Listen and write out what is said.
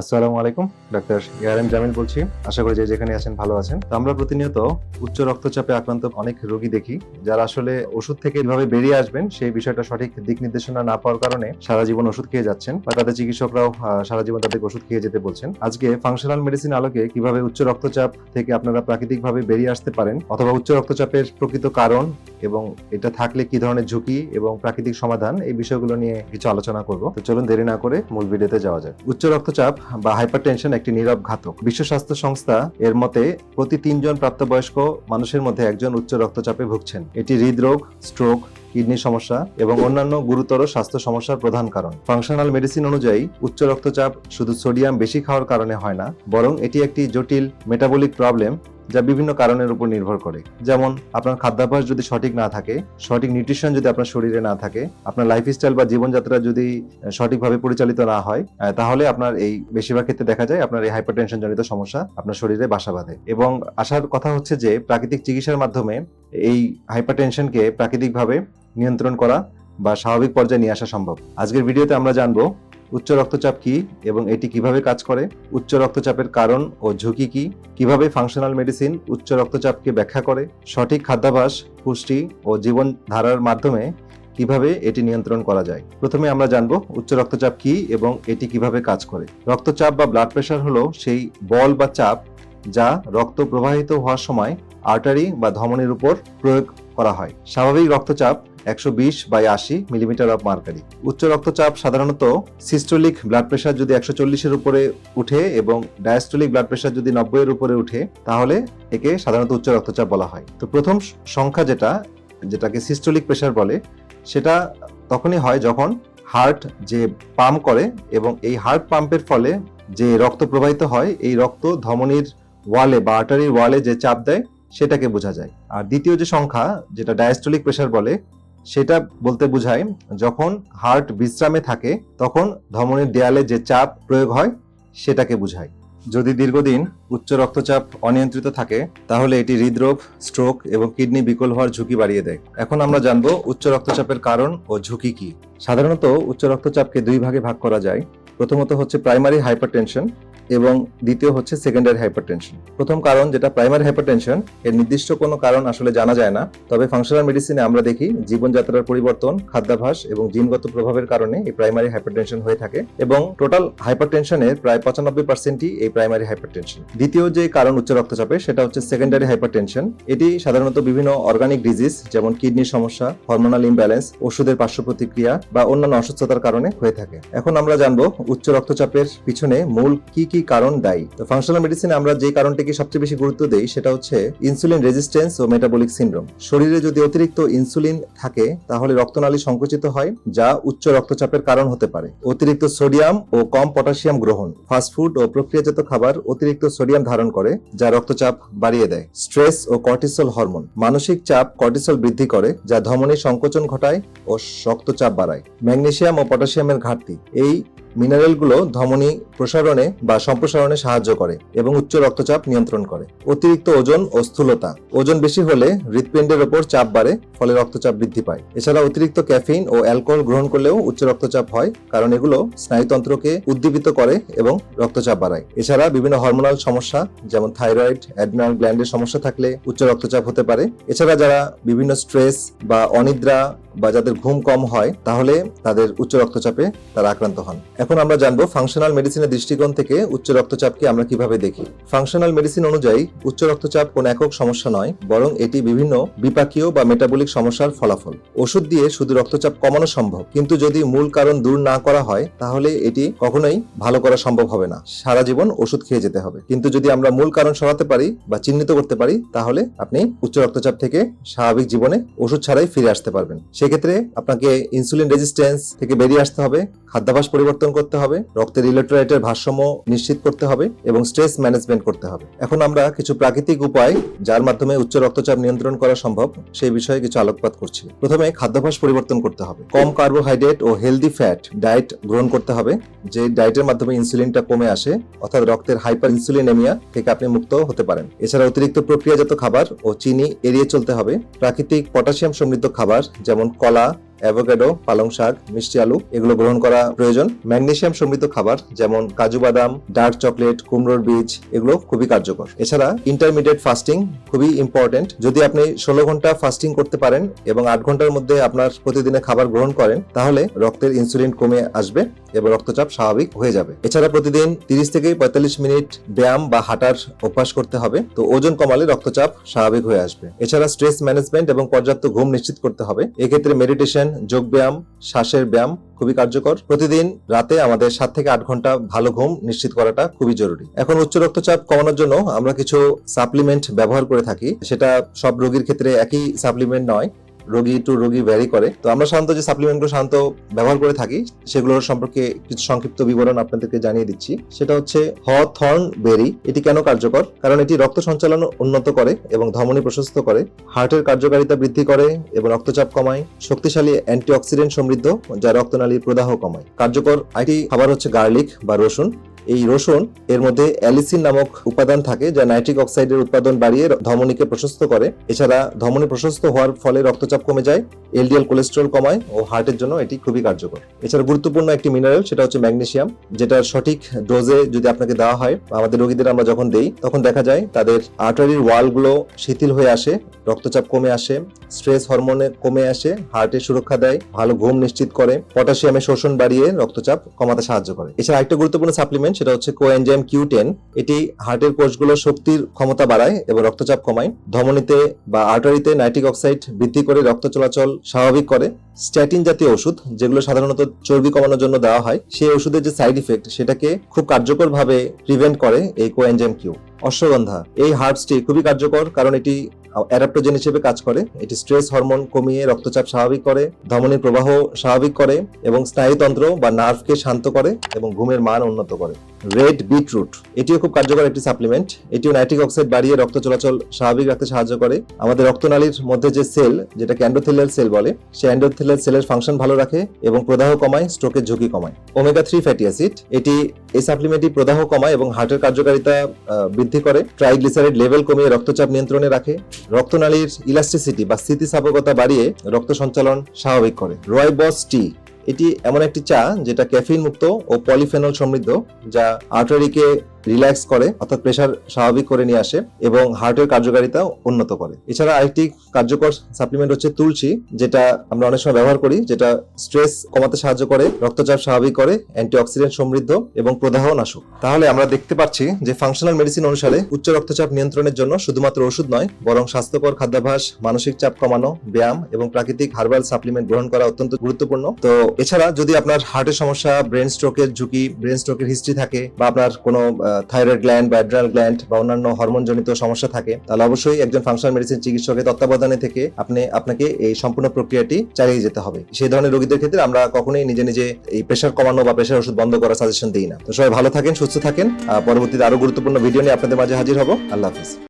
আসসালামু আলাইকুম, ডাক্তার ইয়ার জামিল বলছি। আশা করি যে যেখানে আছেন ভালো আছেন। তো আমরা প্রতিনিয়ত উচ্চ রক্তচাপে আক্রান্ত অনেক রোগী দেখি, যারা আসলে ওষুধ থেকে কীভাবে বেরিয়ে আসবেন, সেই বিষয়টা সঠিক দিক নির্দেশনা না পাওয়ার কারণে সারা জীবন ওষুধ খেয়ে যাচ্ছেন, বা তাদের চিকিৎসকরাও সারা জীবন তাদেরকে ওষুধ খেয়ে যেতে বলছেন। আজকে ফাংশনাল মেডিসিন আলোকে কীভাবে উচ্চ রক্তচাপ থেকে আপনারা প্রাকৃতিকভাবে বেরিয়ে আসতে পারেন, অথবা উচ্চ রক্তচাপের প্রকৃত কারণ এবং এটা থাকলে কি ধরনের ঝুঁকি এবং প্রাকৃতিক সমাধান, এই বিষয়গুলো নিয়ে কিছু আলোচনা করব। তো চলুন দেরি না করে মূল ভিডিওতে যাওয়া যাক। উচ্চ রক্তচাপ বা হাইপারটেনশন একটি নীরব ঘাতক। বিশ্ব স্বাস্থ্য সংস্থা এর মতে, প্রতি তিনজন প্রাপ্তবয়স্ক মানুষের মধ্যে একজন উচ্চ রক্তচাপে ভুগছেন। এটি হৃদরোগ স্ট্রোক কিডনি সমস্যা এবং অন্যান্য গুরুতর স্বাস্থ্য সমস্যার প্রধান কারণ। ফাংশনাল মেডিসিন অনুযায়ী, উচ্চ রক্তচাপ শুধু সোডিয়াম বেশি খাওয়ার কারণে হয় না, বরং এটি একটি জটিল মেটাবলিক প্রবলেম যা বিভিন্ন কারণের উপর নির্ভর করে। যেমন, আপনার খাদ্যাভ্যাস যদি সঠিক না থাকে, সঠিক নিউট্রিশন যদি আপনার শরীরে না থাকে, আপনার লাইফস্টাইল বা জীবনযাত্রা যদি সঠিকভাবে পরিচালিত না হয় তাহলে আপনার এই বেশিরভাগ ক্ষেত্রে দেখা যায় আপনার এই হাইপারটেনশন জনিত সমস্যা আপনার শরীরে বাসা বাঁধে। এবং আসার কথা হচ্ছে যে, প্রাকৃতিক চিকিৎসার মাধ্যমে এই হাইপারটেনশনকে প্রাকৃতিকভাবে নিয়ন্ত্রণ করা বা স্বাভাবিক পর্যায়ে নিয়ে আসা সম্ভব। আজকের ভিডিওতে আমরা জানব উচ্চ রক্তচাপ কি এবং এটি কীভাবে কাজ করে? উচ্চ রক্তচাপের কারণ ও ঝুঁকি কি? কীভাবে ফাংশনাল মেডিসিন উচ্চ রক্তচাপকে ব্যাখ্যা করে? সঠিক খাদ্যাভ্যাস পুষ্টি ও জীবনধারার মাধ্যমে কীভাবে এটি নিয়ন্ত্রণ করা যায়? প্রথমে আমরা জানব উচ্চ রক্তচাপ কি এবং এটি কীভাবে কাজ করে। রক্তচাপ বা ব্লাড প্রেশার হলো সেই বল বা চাপ যা রক্ত প্রবাহিত হওয়ার সময় আর্টারি বা ধমনির উপর প্রয়োগ করা হয়। স্বাভাবিক রক্তচাপ একশো বিশ বাই আশি মিলিমিটার অফ মার্কারি উচ্চ রক্তচাপ সাধারণত সিস্টোলিক ব্লাড প্রেশার যদি একশো চল্লিশের উপরে উঠে এবং ডায়াস্টোলিক ব্লাড প্রেশার যদি নব্বই এর উপরে উঠে, তাহলে একে সাধারণত উচ্চ রক্তচাপ বলা হয়। তো প্রথম সংখ্যা যেটা, যেটাকে সিস্টোলিক প্রেশার বলে, সেটা তখনই হয় যখন হার্ট যে পাম্প করে এবং এই হার্ট পাম্পের ফলে যে রক্ত প্রবাহিত হয়, এই রক্ত ধমনির ওয়ালে বা আর্টারির ওয়ালে যে চাপ দেয়, সেটাকে বোঝা যায়। আর দ্বিতীয় যে সংখ্যা, যেটা ডায়াস্টোলিক প্রেশার বলে সেটা বলতে বোঝায় যখন হার্ট বিশ্রামে থাকে, তখন ধমনির দেয়ালে যে চাপ প্রয়োগ হয়, সেটাকে বোঝায় যদি দীর্ঘদিন উচ্চ রক্তচাপ অনিয়ন্ত্রিত থাকে, তাহলে এটি হৃদরোগ, স্ট্রোক এবং কিডনি বিকল হওয়ার ঝুঁকি বাড়িয়ে দেয়। এখন আমরা জানব উচ্চ রক্তচাপের কারণ ও ঝুঁকি কি। সাধারণত উচ্চ রক্তচাপকে দুই ভাগে ভাগ করা যায়। প্রথমত হচ্ছে প্রাইমারি হাইপারটেনশন এবং দ্বিতীয় হচ্ছে সেকেন্ডারি হাইপারটেনশন প্রথম কারণ যেটা প্রাইমারি হাইপারটেনশন এর নির্দিষ্ট কোনো কারণ আসলে জানা যায় না, তবে ফাংশনাল মেডিসিনে আমরা দেখি জীবনযাত্রার পরিবর্তন, খাদ্যাভ্যাস এবং জিনগত প্রভাবের কারণে এই প্রাইমারি হাইপারটেনশন হয়ে থাকে এবং টোটাল হাইপারটেনশনের প্রায় পঁচানব্বই পার্সেন্টই এই প্রাইমারি হাইপারটেনশন দ্বিতীয় যে কারণ উচ্চ রক্তচাপে, সেটা হচ্ছে সেকেন্ডারি হাইপারটেনশন এটি সাধারণত বিভিন্ন অর্গানিক ডিজিজ যেমন কিডনির সমস্যা হরমোনাল ইমব্যালেন্স ওষুধের পার্শ্ব প্রতিক্রিয়া বা অন্যান্য অসুস্থতার কারণে হয়ে থাকে। এখন আমরা জানব উচ্চ রক্তচাপের পিছনে মূল কি কি কারণ দায়ী? তো ফাংশনাল মেডিসিনে আমরা যে কারণটিকে সবচেয়ে বেশি গুরুত্ব দেই সেটা হচ্ছে ইনসুলিন রেজিস্ট্যান্স ও মেটাবলিক সিনড্রোম শরীরে যদি অতিরিক্ত ইনসুলিন থাকে, তাহলে রক্তনালী সংকুচিত হয়, যা উচ্চ রক্তচাপের কারণ হতে পারে। অতিরিক্ত সোডিয়াম ও কম পটাশিয়াম গ্রহণ। ফাস্টফুড ও প্রক্রিয়াজাত খাবার অতিরিক্ত সোডিয়াম ধারণ করে, যা রক্তচাপ বাড়িয়ে দেয়। স্ট্রেস ও কর্টিসল হরমোন মানসিক চাপ কর্টিসল বৃদ্ধি করে, যা ধমনীর সংকোচন ঘটায় ও রক্তচাপ বাড়ায়। ম্যাগনেসিয়াম ও পটাশিয়ামের ঘাটতি। এই মিনারেলগুলো ধমনী প্রসারণে বা সম্প্রসারণে সাহায্য করে এবং উচ্চ রক্তচাপ নিয়ন্ত্রণ করে। অতিরিক্ত ওজন ও স্থূলতা। ওজন বেশি হলে হৃৎপিণ্ডের ওপর চাপ বাড়ে, ফলে রক্তচাপ বৃদ্ধি পায়। এছাড়া অতিরিক্ত ক্যাফিন ও অ্যালকোহল গ্রহণ করলেও উচ্চ রক্তচাপ হয়, কারণ এগুলো স্নায়ুতন্ত্রকে উদ্দীপিত করে এবং রক্তচাপ বাড়ায়। এছাড়া বিভিন্ন হরমোনাল সমস্যা, যেমন থাইরয়েড অ্যাডমিনাল গ্ল্যান্ডের সমস্যা থাকলে উচ্চ রক্তচাপ হতে পারে। এছাড়া যারা বিভিন্ন স্ট্রেস বা অনিদ্রা বা যাদের ঘুম কম হয়, তাহলে তাদের উচ্চ রক্তচাপে তারা আক্রান্ত হন। এখন আমরা জানব ফাংশনাল মেডিসিনের দৃষ্টিকোণ থেকে উচ্চ রক্তচাপকে আমরা কীভাবে দেখি। ফাংশনাল মেডিসিন অনুযায়ী, উচ্চ রক্তচাপ কোন একক সমস্যা নয়, বরং এটি বিভিন্ন বিপাকীয় বা মেটাবলিক সমস্যার ফলাফল। ওষুধ দিয়ে শুধু রক্তচাপ কমানো সম্ভব, কিন্তু যদি মূল কারণ দূর না করা হয়, তাহলে এটি কখনোই ভালো করা সম্ভব হবে না। সারা জীবন ওষুধ খেয়ে যেতে হবে। কিন্তু যদি আমরা মূল কারণ সরাতে পারি বা চিহ্নিত করতে পারি, তাহলে আপনি উচ্চ রক্তচাপ থেকে স্বাভাবিক জীবনে ওষুধ ছাড়াই ফিরে আসতে পারবেন। সেক্ষেত্রে আপনাকে ইনসুলিন রেজিস্ট্যান্স থেকে বেরিয়ে আসতে হবে খাদ্যাভ্যাস পরিবর্তন করতে হবে, রক্তের ইলেকট্রোলাইটের ভারসাম্য নিশ্চিত করতে হবে এবং স্ট্রেস ম্যানেজমেন্ট করতে হবে। এখন আমরা কিছু প্রাকৃতিক উপায় যার মাধ্যমে উচ্চ রক্তচাপ নিয়ন্ত্রণ করা সম্ভব, সেই বিষয়ে কিছু আলোকপাত করছি। প্রথমে খাদ্যাভ্যাস পরিবর্তন করতে হবে। কম কার্বোহাইড্রেট ও হেলদি ফ্যাট ডায়েট গ্রহণ করতে হবে, যে ডায়েটের মাধ্যমে ইনসুলিনটা কমে আসে, অর্থাৎ রক্তের হাইপার ইনসুলিনেমিয়া থেকে আপনি মুক্ত হতে পারেন। এছাড়া অতিরিক্ত প্রক্রিয়াজাত খাবার ও চিনি এড়িয়ে চলতে হবে। প্রাকৃতিক পটাশিয়াম সমৃদ্ধ খাবার যেমন কলা অ্যাভোকাডো পালং শাক, মিষ্টি আলু, এগুলো গ্রহণ করা প্রয়োজন। ম্যাগনেসিয়াম সমৃদ্ধ খাবার, যেমন কাজু বাদাম, ডার্ক চকলেট, কুমড়োর বীজ, এগুলো খুবই কার্যকর। এছাড়া ইন্টারমিডিয়েট ফাস্টিং খুবই ইম্পর্টেন্ট যদি আপনি ষোলো ঘণ্টা ফাস্টিং করতে পারেন এবং আট ঘণ্টার মধ্যে আপনার প্রতিদিনে খাবার গ্রহণ করেন, তাহলে রক্তের ইনসুলিন কমে আসবে এবং রক্তচাপ স্বাভাবিক হয়ে যাবে। এছাড়া প্রতিদিন তিরিশ থেকে পঁয়তাল্লিশ মিনিট ব্যায়াম বা হাঁটার অভ্যাস করতে হবে। তো ওজন কমালে রক্তচাপ স্বাভাবিক হয়ে আসবে। এছাড়া স্ট্রেস ম্যানেজমেন্ট এবং পর্যাপ্ত ঘুম নিশ্চিত করতে হবে। এক্ষেত্রে মেডিটেশন যোগ ব্যায়াম শ্বাসের ব্যায়াম খুবই কার্যকর। প্রতিদিন রাতে আমাদের সাত থেকে আট ঘণ্টা ভালো ঘুম নিশ্চিত করাটা খুবই জরুরি। এখন উচ্চ রক্তচাপ কমানোর জন্য আমরা কিছু সাপ্লিমেন্ট ব্যবহার করে থাকি। সেটা সব রোগীর ক্ষেত্রে একই সাপ্লিমেন্ট নয় রোগী টু রোগী ভ্যারি করে। তো আমরা সাধারণত যে সাপ্লিমেন্টগুলো সাধারণত ব্যবহার করে থাকি, সেগুলোর সম্পর্কে কিছু সংক্ষিপ্ত বিবরণ আপনাদেরকে জানিয়ে দিচ্ছি। সেটা হচ্ছে হথর্ন বেরি এটি কেন কার্যকর? কারণ এটি রক্ত সঞ্চালন উন্নত করে এবং ধমনী প্রশস্ত করে। হার্টের কার্যকারিতা বৃদ্ধি করে এবং রক্তচাপ কমায়। শক্তিশালী অ্যান্টিঅক্সিডেন্ট সমৃদ্ধ, যা রক্তনালীর প্রদাহ কমায়। কার্যকর আরেকটি খাবার হচ্ছে গার্লিক বা রসুন। এই রসুন, এর মধ্যে অ্যালিসিন নামক উপাদান থাকে যা নাইট্রিক অক্সাইডের উৎপাদন বাড়িয়ে ধমনীকে প্রশস্ত করে। এছাড়া ধমনী প্রশস্ত হওয়ার ফলে রক্তচাপ কমে যায়, এলডিএল কোলেস্টেরল কমায় ও হার্টের জন্য এটি খুবই কার্যকর। এছাড়া গুরুত্বপূর্ণ একটি মিনারেল সেটা হচ্ছে ম্যাগনেশিয়াম যেটা সঠিক ডোজে যদি আপনাকে দেওয়া হয়, আমাদের রোগীদের আমরা যখন দেই, তখন দেখা যায় তাদের আর্টারির ওয়ালগুলো শিথিল হয়ে আসে, রক্তচাপ কমে আসে স্ট্রেস হরমোনে কমে আসে হার্টের সুরক্ষা দেয়, ভালো ঘুম নিশ্চিত করে পটাশিয়ামের শোষণ বাড়িয়ে রক্তচাপ কমাতে সাহায্য করে। এছাড়া আরেকটা গুরুত্বপূর্ণ সাপ্লিমেন্ট সেটা হচ্ছে কোএনজাইম কিউ টেন। এটি হার্টের কোষগুলোর শক্তির ক্ষমতা বাড়ায় এবং রক্তচাপ কমায়। ধমনীতে বা আর্টারিতে নাইট্রিক অক্সাইড বৃদ্ধি করে রক্ত চলাচল স্বাভাবিক করে। স্ট্যাটিন জাতীয় ওষুধ, যেগুলো সাধারণত চর্বি কমানোর জন্য দেওয়া হয়, সেই ওষুধের যে সাইড ইফেক্ট সেটাকে খুব কার্যকরভাবে প্রিভেন্ট করে এই কোএনজাইম কিউ। অশ্বগন্ধা, এই হার্বসটি খুবই কার্যকর কারণ এটি অ্যাডাপ্টোজেন হিসেবে কাজ করে। এটি স্ট্রেস হরমোন কমিয়ে রক্তচাপ স্বাভাবিক করে ধমনীর প্রবাহ স্বাভাবিক করে এবং স্নায়ুতন্ত্র বা নার্ভকে শান্ত করে এবং ঘুমের মান উন্নত করে। রেড বিটরুট, এটিও খুব কার্যকর একটি সাপ্লিমেন্ট। এটিও নাইট্রিক অক্সাইড বাড়িয়ে রক্ত চলাচল স্বাভাবিক রাখতে সাহায্য করে। আমাদের রক্তনালীর মধ্যে যে সেল, যেটাকে অ্যান্ডোথেলিয়াল সেল বলে সে অ্যান্ডোথেলিয়াল সেলের ফাংশন ভালো রাখে এবং প্রদাহ কমায় স্ট্রোকের ঝুঁকি কমায়। ওমেগা থ্রি ফ্যাটি অ্যাসিড এটি এই সাপ্লিমেন্টটি প্রদাহ কমায় এবং হার্টের কার্যকারিতা বৃদ্ধি করে। ট্রাইগ্লিসারাইড লেভেল কমিয়ে রক্তচাপ নিয়ন্ত্রণে রাখে। রক্তনালীর ইলাস্টিসিটি বা স্থিতিস্থাপকতা বাড়িয়ে রক্ত সঞ্চালন স্বাভাবিক করে। রয়বস টি এটি এমন একটি চা যেটা ক্যাফিন মুক্ত ও পলিফেনল সমৃদ্ধ, যা আর্টারিকে রিল্যাক্স করে, অর্থাৎ প্রেশার স্বাভাবিক করে নিয়ে আসে এবং হার্টের কার্যকারিতা উন্নত করে। এছাড়া আরেকটি কার্যকর সাপ্লিমেন্ট হচ্ছে তুলসী, যেটা আমরা অনেক সময় ব্যবহার করি, যেটা স্ট্রেস কমাতে সাহায্য করে, রক্তচাপ স্বাভাবিক করে অ্যান্টিঅক্সিডেন্ট সমৃদ্ধ এবং প্রদাহ নাশক। তাহলে আমরা দেখতে পাচ্ছি যে ফাংশনাল মেডিসিন অনুসারে উচ্চ রক্তচাপ নিয়ন্ত্রণের জন্য শুধুমাত্র ওষুধ নয়, বরং স্বাস্থ্যকর খাদ্যাভ্যাস, মানসিক চাপ কমানো, ব্যায়াম এবং প্রাকৃতিক হার্বাল সাপ্লিমেন্ট গ্রহণ করা অত্যন্ত গুরুত্বপূর্ণ। তো এছাড়া যদি আপনার হার্টের সমস্যা ব্রেন স্ট্রোকের ঝুঁকি ব্রেন স্ট্রোকের হিস্ট্রি থাকে বা আপনার কোনো থাইরয়েড গ্ল্যান্ড বা অ্যাড্রাল গ্ল্যান্ড বা অন্যান্য হরমোনজনিত সমস্যা থাকে, তাহলে অবশ্যই একজন ফাংশনাল মেডিসিন চিকিৎসকের তত্ত্বাবধানে থেকে আপনি আপনাকে এই সম্পূর্ণ প্রক্রিয়াটি চালিয়ে যেতে হবে। সেই ধরনের রোগীদের ক্ষেত্রে আমরা কখনোই নিজে নিজে এই প্রেশার কমানো বা প্রেশার ওষুধ বন্ধ করার সাজেশন দিই না। তো সবাই ভালো থাকেন, সুস্থ থাকেন। পরবর্তীতে আরও গুরুত্বপূর্ণ ভিডিও নিয়ে আপনাদের মাঝে হাজির হব। আল্লাহ হাফিজ।